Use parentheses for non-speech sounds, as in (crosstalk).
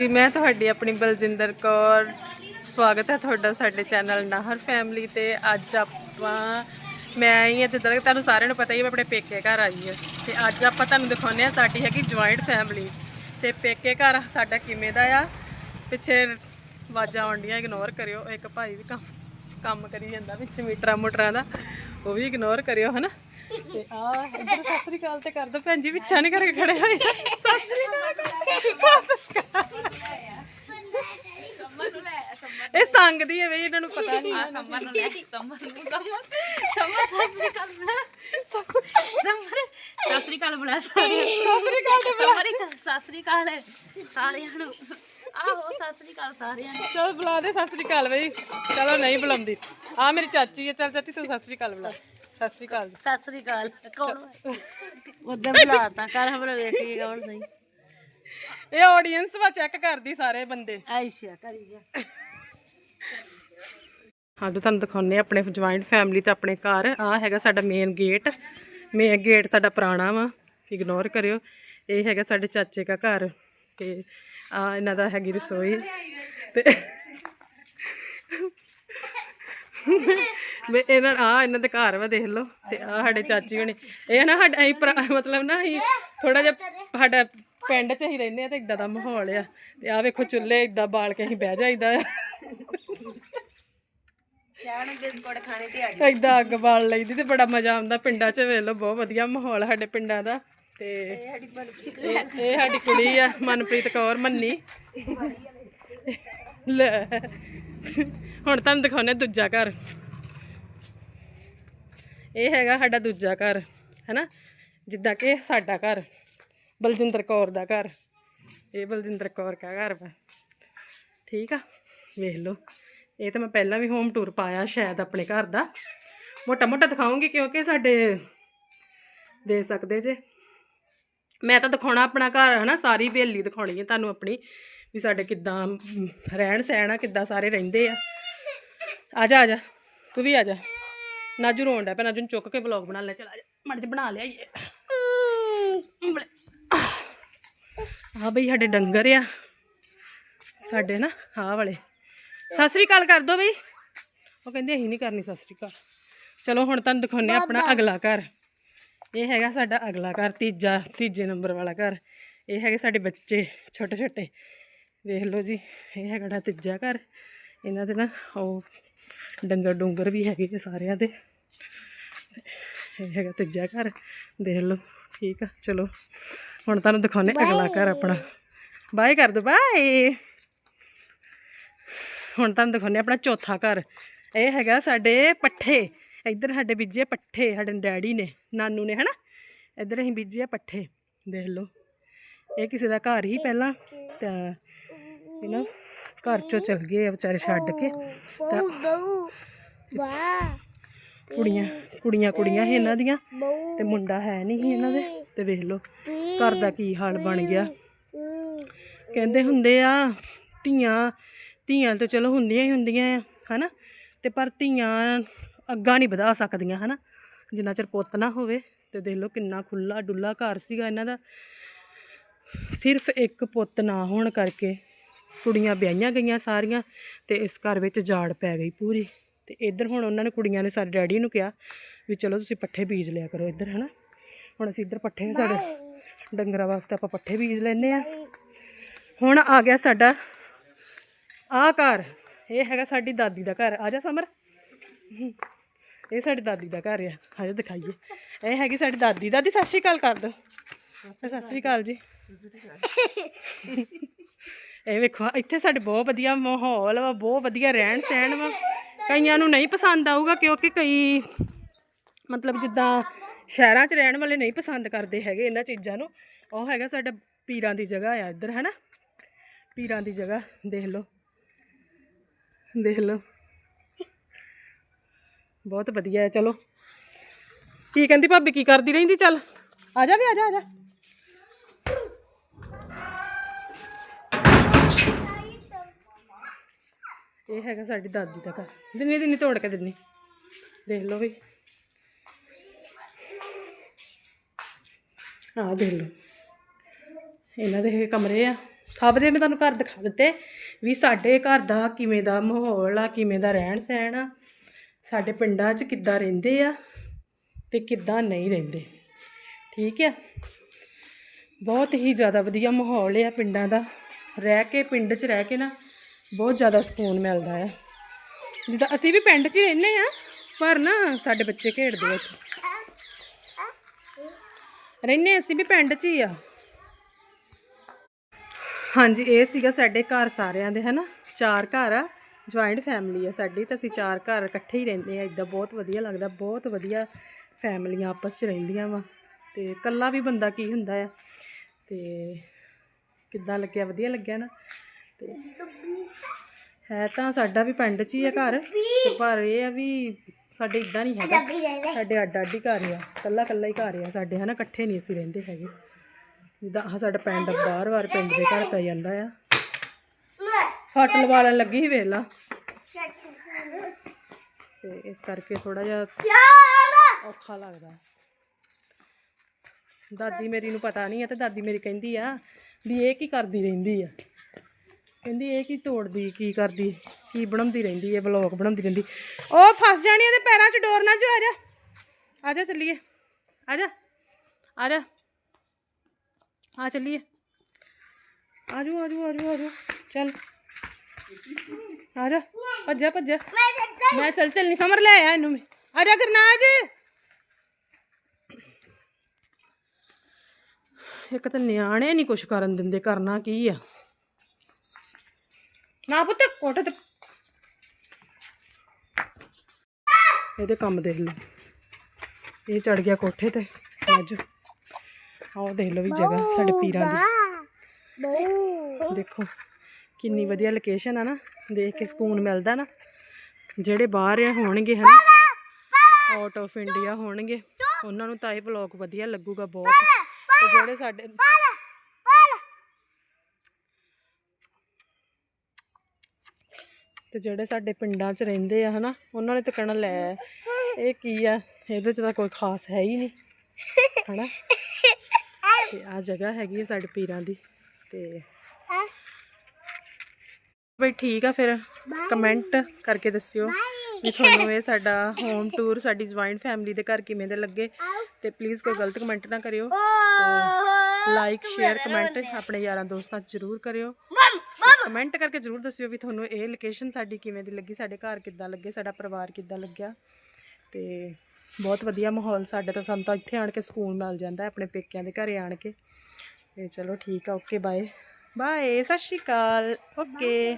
ਜੀ ਮੈਂ ਤੁਹਾਡੀ ਆਪਣੀ ਬਲਜਿੰਦਰ ਕੌਰ, ਸਵਾਗਤ ਹੈ ਤੁਹਾਡਾ ਸਾਡੇ ਚੈਨਲ ਨਾਹਰ ਫੈਮਿਲੀ ਤੇ। ਅੱਜ ਆਪਾਂ, ਮੈਂ ਆਈ ਹਾਂ ਜਿੱਦਾਂ ਕਿ ਤੁਹਾਨੂੰ ਸਾਰਿਆਂ ਨੂੰ ਪਤਾ ਹੀ ਮੈਂ ਆਪਣੇ ਪੇਕੇ ਘਰ ਆਈ ਹਾਂ। ਤੇ ਅੱਜ ਆਪਾਂ ਤੁਹਾਨੂੰ ਦਿਖਾਉਂਦੇ ਆ ਸਾਡੀ ਹੈਗੀ ਜੁਆਇੰਟ ਫੈਮਿਲੀ ਤੇ ਪੇਕੇ ਘਰ ਸਾਡਾ ਕਿਵੇਂ ਦਾ ਆ? ਪਿੱਛੇ ਆਵਾਜ਼ਾਂ ਆਉਂਦੀਆਂ ਇਗਨੋਰ ਕਰਿਓ। ਇੱਕ ਭਾਈ ਵੀ ਕੰਮ ਕੰਮ ਕਰੀ ਜਾਂਦਾ ਪਿੱਛੇ ਮੀਟਰਾਂ ਮੋਟਰਾਂ ਦਾ। ਉਹ ਵੀ ਇਗਨੋਰ ਕਰਿਓ, ਹਨਾ? ਤੇ ਆ, ਇੱਧਰ ਸਤਿ ਸ੍ਰੀ ਅਕਾਲ ਤੇ ਕਰ ਦੋ ਭੈਣ ਜੀ, ਪਿੱਛਾ ਨਹੀਂ ਕਰਕੇ ਖੜੇ ਹੋਏ। ਸਤਿ ਸ੍ਰੀ ਅਕਾਲ। ਸਤਿ ਸ੍ਰੀ ਅਕਾਲ। ਸੰਗਦੀ ਹੈ ਬਈ ਇਹਨਾਂ ਨੂੰ ਪਤਾ ਨਹੀਂ। ਸੰਮਰ ਨੂੰ ਲੈ ਸੰਮਰ ਨੂੰ ਸੰਮਰ ਸੰਮਰ ਸਤਿ ਸ੍ਰੀ ਅਕਾਲ ਸੰਮਰ ਸਤਿ ਸ੍ਰੀ ਅਕਾਲ ਬੁਲਾ ਸਾਰੇ। ਸੰਮਰ ਇੱਕ ਸਤਿ ਸ੍ਰੀ ਅਕਾਲ ਸਾਰਿਆਂ ਨੂੰ। ਆਹੋ ਸਤਿ ਸ੍ਰੀ ਅਕਾਲ ਸਾਰਿਆਂ ਨੂੰ। ਚਲ ਬੁਲਾ ਦੇ ਸਤਿ ਸ੍ਰੀ ਅਕਾਲ ਬਈ। ਚਲੋ ਨਹੀਂ ਬੁਲਾਉਂਦੀ। ਆ ਮੇਰੀ ਚਾਚੀ ਹੈ। ਚਲ ਚਾਚੀ ਤੂੰ ਸਤਿ ਸ੍ਰੀ ਅਕਾਲ ਬੁਲਾ। ਸਤਿ ਸ੍ਰੀ ਅਕਾਲ। ਸਤਿ ਸ੍ਰੀ ਅਕਾਲ। ਕੌਣ ਉਹਦੇ ਬੁਲਾਤਾ ਕਰ ਹਮਰੇ ਵੇਖੀ ਕੌਣ ਸਹੀ। ਇਹ ਆਡੀਅנס ਵਾ ਚੈੱਕ ਕਰਦੀ ਸਾਰੇ ਬੰਦੇ। ਆਇਸ਼ਾ ਕਰੀ ਗਿਆ ਹਾਂ ਤੁਹਾਨੂੰ ਦਿਖਾਉਂਦੇ ਆ ਆਪਣੇ ਜੁਆਇੰਟ ਫੈਮਿਲੀ ਤੇ ਆਪਣੇ ਘਰ। ਆ ਹੈਗਾ ਸਾਡਾ ਮੇਨ ਗੇਟ ਮੇਨ ਗੇਟ ਸਾਡਾ ਪੁਰਾਣਾ ਵਾ ਇਗਨੋਰ ਕਰਿਓ। ਇਹ ਹੈਗਾ ਸਾਡੇ ਚਾਚੇ ਦਾ ਘਰ ਤੇ ਆ ਇਹਨਾਂ ਦਾ ਹੈਗੀ ਰਸੋਈ ਤੇ ਵੇ ਇਹਨਾਂ ਆ ਇਹਨਾਂ ਦੇ ਘਰ ਵਾ, ਦੇਖ ਲਓ। ਤੇ ਆ ਸਾਡੇ ਚਾਚੀ ਹੁਣੀ। ਇਹ ਨਾ ਸਾਡਾ ਅਸੀਂ ਪੁਰਾ- ਮਤਲਬ ਨਾ ਅਸੀਂ ਥੋੜਾ ਜਿਹਾ ਸਾਡਾ ਪਿੰਡ 'ਚ ਹੀ ਰਹਿੰਦੇ ਆ ਤੇ ਇਦਾਂ ਦਾ ਮਾਹੌਲ ਆ। ਤੇ ਆ ਵੇਖੋ ਚੁੱਲ੍ਹੇ ਇਦਾਂ ਬਾਲ ਕੇ ਅਸੀਂ ਬਹਿ ਜਾਈਦਾ ਆ ਚਾਹ ਨੂੰ ਬਿਸਕੁਟ ਖਾਣੇ ਤੇ ਏਦਾਂ ਅੱਗ ਬਾਲ ਲਈਦੀ ਤੇ ਬੜਾ ਮਜ਼ਾ ਆਉਂਦਾ। ਪਿੰਡਾਂ 'ਚ ਵੇਖ ਲਓ ਬਹੁਤ ਵਧੀਆ ਮਾਹੌਲ ਸਾਡੇ ਪਿੰਡਾਂ ਦਾ। ਤੇ ਇਹ ਇਹ ਸਾਡੀ ਕੁੜੀ ਆ ਮਨਪ੍ਰੀਤ ਕੌਰ ਮੰਨੀ। ਲੈ। ਹੁਣ ਤੁਹਾਨੂੰ ਦਿਖਾਉਨੇ ਦੂਜਾ ਘਰ। ਇਹ ਹੈਗਾ ਸਾਡਾ ਦੂਜਾ ਘਰ ਹੈਨਾ? ਜਿੱਦਾਂ ਕਿ ਸਾਡਾ ਘਰ ਬਲਜਿੰਦਰ ਕੌਰ ਦਾ ਘਰ। ਇਹ ਬਲਜਿੰਦਰ ਕੌਰ ਦਾ ਘਰ ਵਾ। ਠੀਕ ਆ? ਵੇਖ ਲਓ। ਇਹ ਤਾਂ ਮੈਂ ਪਹਿਲਾਂ ਵੀ ਹੋਮ ਟੂਰ ਪਾਇਆ ਸ਼ਾਇਦ ਆਪਣੇ ਘਰ ਦਾ। ਮੋਟਾ ਮੋਟਾ ਦਿਖਾਉਂਗੀ ਕਿਉਂਕਿ ਸਾਡੇ ਦੇ ਸਕਦੇ ਜੇ। ਮੈਂ ਤਾਂ ਦਿਖਾਉਣਾ ਆਪਣਾ ਘਰ, ਹਨਾ, ਸਾਰੀ ਹਵੇਲੀ ਦਿਖਾਉਣੀ ਹੈ ਤੁਹਾਨੂੰ ਆਪਣੀ ਵੀ ਸਾਡੇ ਕਿੱਦਾਂ ਰਹਿਣ ਸਹਿਣ ਆ, ਕਿੱਦਾਂ ਸਾਰੇ ਰਹਿੰਦੇ ਆ। ਆ ਜਾ ਆ ਜਾ, ਤੂੰ ਵੀ ਆ ਜਾ। ਨਾਜੂ ਰੋਣ ਡਿਆ ਪਿਆ, ਨਾਜੂ ਨੂੰ ਚੁੱਕ ਕੇ ਵਲੌਗ ਬਣਾ ਲੈ, ਚਲ ਆ ਜਾ। ਮੜ ਜਾ ਬਣਾ ਲਿਆਈਏ ਆ ਬਈ ਸਾਡੇ ਡੰਗਰ ਆ। ਸਾਡੇ ਨਾ, ਆਹ ਵਾਲੇ। ਸਤਿ ਸ੍ਰੀ ਅਕਾਲ ਕਰ ਦੋ ਬਈ। ਉਹ ਕਹਿੰਦੇ ਅਸੀਂ ਨਹੀਂ ਕਰਨੀ ਸਤਿ ਸ੍ਰੀ ਅਕਾਲ। ਚਲੋ ਹੁਣ ਤੁਹਾਨੂੰ ਦਿਖਾਉਂਦੇ ਹਾਂ ਆਪਣਾ ਅਗਲਾ ਘਰ। ਇਹ ਹੈਗਾ ਸਾਡਾ ਅਗਲਾ ਘਰ ਤੀਜਾ ਤੀਜੇ ਨੰਬਰ ਵਾਲਾ ਘਰ। ਇਹ ਹੈਗੇ ਸਾਡੇ ਬੱਚੇ ਛੋਟੇ ਛੋਟੇ ਵੇਖ ਲਓ ਜੀ ਇਹ ਹੈਗਾ ਤੀਜਾ ਘਰ। ਇਹਨਾਂ ਦੇ ਨਾ ਉਹ ਡੰਗਰ ਡੁੰਗਰ ਵੀ ਹੈਗੇ ਸਾਰਿਆਂ ਦੇ। ਇਹ ਹੈਗਾ ਤੀਜਾ ਘਰ ਦੇਖ ਲਓ ਠੀਕ ਆ। ਚਲੋ ਹੁਣ ਤੁਹਾਨੂੰ ਦਿਖਾਉਂਦੇ ਅਗਲਾ ਘਰ ਆਪਣਾ। ਬਾਏ ਕਰ ਦੋ ਬਾਏ। ਹੁਣ ਤੁਹਾਨੂੰ ਦਿਖਾਉਂਦੇ ਆਪਣਾ ਚੌਥਾ ਘਰ। ਇਹ ਹੈਗਾ ਸਾਡੇ ਪੱਠੇ। ਇੱਧਰ ਸਾਡੇ ਬੀਜੇ ਪੱਠੇ ਸਾਡੇ ਡੈਡੀ ਨੇ ਨਾਨੂ ਨੇ ਹਨਾ? ਇੱਧਰ ਅਸੀਂ ਬੀਜੇ ਪੱਠੇ ਦੇਖ ਲਓ। ਇਹ ਕਿਸੇ ਦਾ ਘਰ ਹੀ ਪਹਿਲਾਂ ਤਾਂ ਇਹ ਨਾ ਘਰ ਚੋਂ ਚਲ ਗਏ ਵਿਚਾਰੇ ਛੱਡ ਕੇ। ਤਾਂ ਕੁੜੀਆਂ ਕੁੜੀਆਂ ਕੁੜੀਆਂ ਸੀ ਇਹਨਾਂ ਦੀਆਂ। ਤੇ ਮੁੰਡਾ ਹੈ ਨਹੀਂ ਸੀ ਇਹਨਾਂ ਦੇ। ਤੇ ਵੇਖ ਲਓ ਘਰ ਦਾ ਕੀ ਹਾਲ ਬਣ ਗਿਆ। ਕਹਿੰਦੇ ਹੁੰਦੇ ਆ ਧੀਆਂ ਧੀਆਂ ਤਾਂ ਚਲੋ ਹੁੰਦੀਆਂ ਹੀ ਹੁੰਦੀਆਂ ਆ ਹਨਾ? ਤੇ ਪਰ ਧੀਆਂ ਅੱਗਾ ਨਹੀਂ ਵਧਾ ਸਕਦੀਆਂ ਹਨਾ? ਜਿੰਨਾ ਚਿਰ ਪੁੱਤ ਨਾ ਹੋਵੇ ਤੇ ਦੇਖ ਲਓ ਕਿੰਨਾ ਖੁੱਲਾ ਡੁੱਲਾ ਘਰ ਸੀਗਾ ਇਹਨਾਂ ਦਾ। ਸਿਰਫ ਇੱਕ ਪੁੱਤ ਨਾ ਹੋਣ ਕਰਕੇ ਕੁੜੀਆਂ ਵਿਆਹੀਆਂ ਗਈਆਂ ਸਾਰੀਆਂ ਤੇ ਇਸ ਘਰ ਵਿੱਚ ਜਾੜ ਪੈ ਗਈ ਪੂਰੀ। ਤੇ ਇੱਧਰ ਹੁਣ ਉਹਨਾਂ ਨੇ ਕੁੜੀਆਂ ਨੇ ਸਾਡੇ ਡੈਡੀ ਨੂੰ ਕਿਹਾ ਵੀ ਚਲੋ ਤੁਸੀਂ ਪੱਠੇ ਬੀਜ ਲਿਆ ਕਰੋ ਇੱਧਰ ਹਨਾ? ਹੁਣ ਅਸੀਂ ਇੱਧਰ ਪੱਠੇ ਸਾਡੇ ਡੰਗਰਾਂ ਵਾਸਤੇ ਆਪਾਂ ਪੱਠੇ ਬੀਜ ਲੈਨੇ ਆ। ਹੁਣ ਆ ਗਿਆ ਸਾਡਾ ਆਹ ਘਰ। ਇਹ ਹੈਗਾ ਸਾਡੀ ਦਾਦੀ ਦਾ ਘਰ। ਆ ਜਾ ਸਮਰ। ਇਹ ਸਾਡੀ ਦਾਦੀ ਦਾ ਘਰ ਆ। ਆਜਾ ਦਿਖਾਈਏ। ਇਹ ਹੈਗੀ ਸਾਡੀ ਦਾਦੀ। ਦਾਦੀ, ਸਤਿ ਸ਼੍ਰੀ ਅਕਾਲ ਕਰ ਦੋ ਸਤਿ ਸ਼੍ਰੀ ਅਕਾਲ ਜੀ। ਇਹ ਵੇਖੋ ਇੱਥੇ ਸਾਡੇ ਬਹੁਤ ਵਧੀਆ ਮਾਹੌਲ ਵਾ, ਬਹੁਤ ਵਧੀਆ ਰਹਿਣ ਸਹਿਣ ਵਾ। ਕਈਆਂ ਨੂੰ ਨਹੀਂ ਪਸੰਦ ਆਊਗਾ, ਕਿਉਂਕਿ ਕਈ ਮਤਲਬ ਜਿੱਦਾਂ ਸ਼ਹਿਰਾਂ 'ਚ ਰਹਿਣ ਵਾਲੇ ਨਹੀਂ ਪਸੰਦ ਕਰਦੇ ਹੈਗੇ ਇਹਨਾਂ ਚੀਜ਼ਾਂ ਨੂੰ। ਉਹ ਹੈਗਾ ਸਾਡਾ ਪੀਰਾਂ ਦੀ ਜਗ੍ਹਾ ਆ ਇੱਧਰ, ਹੈਨਾ? ਪੀਰਾਂ ਦੀ ਜਗ੍ਹਾ, ਦੇਖ ਲਓ। ਦੇਖ ਲਓ। ਬਹੁਤ ਵਧੀਆ ਹੈ, ਚਲੋ। ਕੀ ਕਹਿੰਦੀ ਭਾਬੀ, ਕੀ ਕਰਦੀ ਰਹਿੰਦੀ? ਚੱਲ। ਆ ਜਾ ਵੀ, ਆ ਜਾ ਆ ਜਾ। ਇਹ ਹੈਗਾ ਸਾਡੀ ਦਾਦੀ ਦਾ ਘਰ। ਦਿਨੇ ਦਿਨੇ, ਤੋੜ ਕੇ ਦਿੰਨੀ। ਦੇਖ ਲਓ ਵੀ। ਆਹ ਦੇਖ ਲਓ। ਇਹਨਾਂ ਦੇ ਕਮਰੇ ਆ। ਸਭ ਦੇ ਮੈਂ ਤੁਹਾਨੂੰ ਘਰ ਦਿਖਾ ਦਿੱਤੇ ਵੀ ਸਾਡੇ ਘਰ ਦਾ ਕਿਵੇਂ ਦਾ ਮਾਹੌਲ ਆ, ਕਿਵੇਂ ਦਾ ਰਹਿਣ ਸਹਿਣ ਆ, ਸਾਡੇ ਪਿੰਡਾਂ 'ਚ ਕਿੱਦਾਂ ਰਹਿੰਦੇ ਆ ਤੇ ਕਿੱਦਾਂ ਨਹੀਂ ਰਹਿੰਦੇ। ਠੀਕ ਹੈ ਬਹੁਤ ਹੀ ਜ਼ਿਆਦਾ ਵਧੀਆ ਮਾਹੌਲ ਆ ਪਿੰਡਾਂ ਦਾ। ਰਹਿ ਕੇ, ਪਿੰਡ 'ਚ ਰਹਿ ਕੇ ਨਾ ਬਹੁਤ ਜ਼ਿਆਦਾ ਸਕੂਨ ਮਿਲਦਾ ਆ। ਜਿੱਦਾਂ ਅਸੀਂ ਵੀ ਪਿੰਡ 'ਚ ਹੀ ਰਹਿੰਦੇ ਆ, ਪਰ ਨਾ ਸਾਡੇ ਬੱਚੇ ਖੇਡਦੇ ਆ ਇੱਥੇ ਰਹਿੰਦੇ ਅਸੀਂ ਵੀ ਪਿੰਡ 'ਚ ਹੀ ਆ। ਹਾਂਜੀ ਇਹ ਸੀਗਾ ਸਾਡੇ ਘਰ ਸਾਰਿਆਂ ਦੇ ਹਨਾ? ਚਾਰ ਘਰ ਆ ਜੁਆਇੰਟ ਫੈਮਿਲੀ ਆ ਸਾਡੀ ਤਾਂ ਅਸੀਂ ਚਾਰ ਘਰ ਇਕੱਠੇ ਹੀ ਰਹਿੰਦੇ ਆ ਇਦਾਂ ਬਹੁਤ ਵਧੀਆ ਲੱਗਦਾ ਬਹੁਤ ਵਧੀਆ ਫੈਮਲੀਆਂ ਆਪਸ 'ਚ ਰਹਿੰਦੀਆਂ ਵਾ ਤੇ ਇਕੱਲਾ ਵੀ ਬੰਦਾ ਕੀ ਹੁੰਦਾ ਆ? ਤੇ ਕਿੱਦਾਂ ਲੱਗਿਆ? ਵਧੀਆ ਲੱਗਿਆ ਨਾ? ਤੇ ਹੈ ਤਾਂ ਸਾਡਾ ਵੀ ਪਿੰਡ 'ਚ ਹੀ ਆ ਘਰ ਤੇ ਪਰ ਇਹ ਆ ਵੀ ਸਾਡੇ ਇਦਾਂ ਨਹੀਂ ਹੈਗਾ ਸਾਡੇ ਅੱਡ ਅੱਡ ਹੀ ਘਰ ਆ ਕੱਲਾ ਕੱਲਾ ਹੀ ਘਰ ਆ ਸਾਡੇ ਹਨਾ? ਇਕੱਠੇ ਨਹੀਂ ਅਸੀਂ ਰਹਿੰਦੇ ਹੈਗੇ। ਜਿੱਦਾਂ ਆਹ ਸਾਡਾ ਪਿੰਡ ਬਾਰ-ਬਾਰ ਪਿੰਡ ਦੇ ਘਰ ਪੈ ਜਾਂਦਾ ਆ। ਸੱਟ ਲਵਾ ਲੈਣ ਲੱਗੀ ਸੀ ਵੇਖ ਲਾ। ਤੇ ਇਸ ਕਰਕੇ ਥੋੜਾ ਜਿਹਾ ਔਖਾ ਲੱਗਦਾ। ਦਾਦੀ ਮੇਰੀ ਨੂੰ ਪਤਾ ਨਹੀਂ ਹੈ ਤੇ ਦਾਦੀ ਮੇਰੀ ਕਹਿੰਦੀ ਆ ਵੀ ਇਹ ਕੀ ਕਰਦੀ ਰਹਿੰਦੀ ਆ। ਕਹਿੰਦੀ ਇਹ ਕੀ ਤੋੜਦੀ ਕੀ ਕਰਦੀ ਕੀ ਬਣਾਉਂਦੀ ਰਹਿੰਦੀ ਹੈ ਵਲੌਗ ਬਣਾਉਂਦੀ ਰਹਿੰਦੀ। ਉਹ ਫਸ ਜਾਣੀ ਇਹਦੇ ਪੈਰਾਂ 'ਚ ਡੋਰ ਨਾ ਜੋ ਆ ਜਾ। ਆ ਜਾ ਚੱਲੀਏ। ਆ ਜਾ। ਆ ਜਾ। ਆ ਚੱਲੀਏ। ਆਜੋ ਆਜੋ ਆਜੋ ਆਜੋ। ਚੱਲ। ਆ ਜਾ ਭੱਜਾ ਭੱਜਾ ਮੈਂ ਚੱਲ ਚੱਲਨੀ ਸਮਰ ਲੈ ਆ ਇਹਨੂੰ ਮੈਂ। ਆ ਜਾ ਗਰਨਾਜ। ਇੱਕ ਤਾਂ ਨਿਆਣੇ ਨਹੀਂ ਕੁਛ ਕਰਨ ਦਿੰਦੇ, ਕਰਨਾ ਕੀ ਆ? ਨਾ ਪੁੱਤ ਕੋਠੇ ਤੇ। ਇਹਦੇ ਕੰਮ ਦੇਖ ਲਓ ਇਹ ਚੜ ਗਿਆ ਕੋਠੇ ਤੇ। ਅੱਜ ਆਓ ਦੇਖ ਲਓ ਵੀ ਜਗ੍ਹਾ ਸਾਡੇ ਪੀਰਾਂ ਦੀ। ਦੇਖੋ ਕਿੰਨੀ ਵਧੀਆ ਲੋਕੇਸ਼ਨ ਆ ਨਾ। ਦੇਖ ਕੇ ਸਕੂਨ ਮਿਲਦਾ ਨਾ। ਜਿਹੜੇ ਬਾਹਰ ਆ ਹੋਣਗੇ ਹਨਾ। ਆਊਟ ਆਫ ਇੰਡੀਆ ਹੋਣਗੇ। ਉਹਨਾਂ ਨੂੰ ਤਾਂ ਇਹ ਵਲੌਗ ਵਧੀਆ ਲੱਗੂਗਾ ਬਹੁਤ। ਤੇ ਜਿਹੜੇ ਸਾਡੇ ਤੇ ਜਿਹੜੇ ਸਾਡੇ ਪਿੰਡਾਂ 'ਚ ਰਹਿੰਦੇ ਆ ਹਨਾ ਉਹਨਾਂ ਨੇ ਤਾਂ ਕਹਿਣਾ ਲੈ ਇਹ ਕੀ ਆ? ਇਹਦੇ 'ਚ ਤਾਂ ਕੋਈ ਖਾਸ ਹੈ ਹੀ ਨਹੀਂ। ਹਨਾ? ਤੇ ਆ ਜਗ੍ਹਾ ਹੈਗੀ ਹੈ ਸਾਡੇ ਪੀਰਾਂ ਦੀ ਤੇ ਬਈ ਠੀਕ ਆ ਫਿਰ ਕਮੈਂਟ ਕਰਕੇ ਦੱਸਿਓ ਵੀ ਤੁਹਾਨੂੰ ਇਹ (laughs) ਸਾਡਾ ਹੋਮ ਟੂਰ ਸਾਡੀ ਜੁਆਇੰਟ ਫੈਮਿਲੀ ਦੇ ਘਰ ਕਿਵੇਂ ਦੇ ਲੱਗੇ। ਤੇ ਪਲੀਜ਼ ਕੋਈ ਗਲਤ ਕਮੈਂਟ ਨਾ ਕਰਿਓ। ਲਾਈਕ ਸ਼ੇਅਰ ਕਮੈਂਟ ਆਪਣੇ ਯਾਰਾਂ ਦੋਸਤਾਂ ਜ਼ਰੂਰ ਕਰਿਓ। ਕਮੈਂਟ ਕਰਕੇ ਜ਼ਰੂਰ ਦੱਸਿਓ ਵੀ ਤੁਹਾਨੂੰ ਇਹ ਲੋਕੇਸ਼ਨ ਸਾਡੀ ਕਿਵੇਂ ਦੀ ਲੱਗੀ ਸਾਡੇ ਘਰ ਕਿੱਦਾਂ ਲੱਗੇ ਸਾਡਾ ਪਰਿਵਾਰ ਕਿੱਦਾਂ ਲੱਗਿਆ। ਤੇ ਬਹੁਤ ਵਧੀਆ ਮਾਹੌਲ ਸਾਡਾ ਤਾਂ ਸਾਨੂੰ ਤਾਂ ਇੱਥੇ ਆਣ ਕੇ ਸਕੂਨ ਮਿਲ ਜਾਂਦਾ ਆਪਣੇ ਪੇਕਿਆਂ ਦੇ ਘਰੇ ਆਣ ਕੇ। ਤੇ ਚਲੋ ਠੀਕ ਆ ਓਕੇ ਬਾਏ ਬਾਏ ਸਤਿ ਸ਼੍ਰੀ ਅਕਾਲ। ਓਕੇ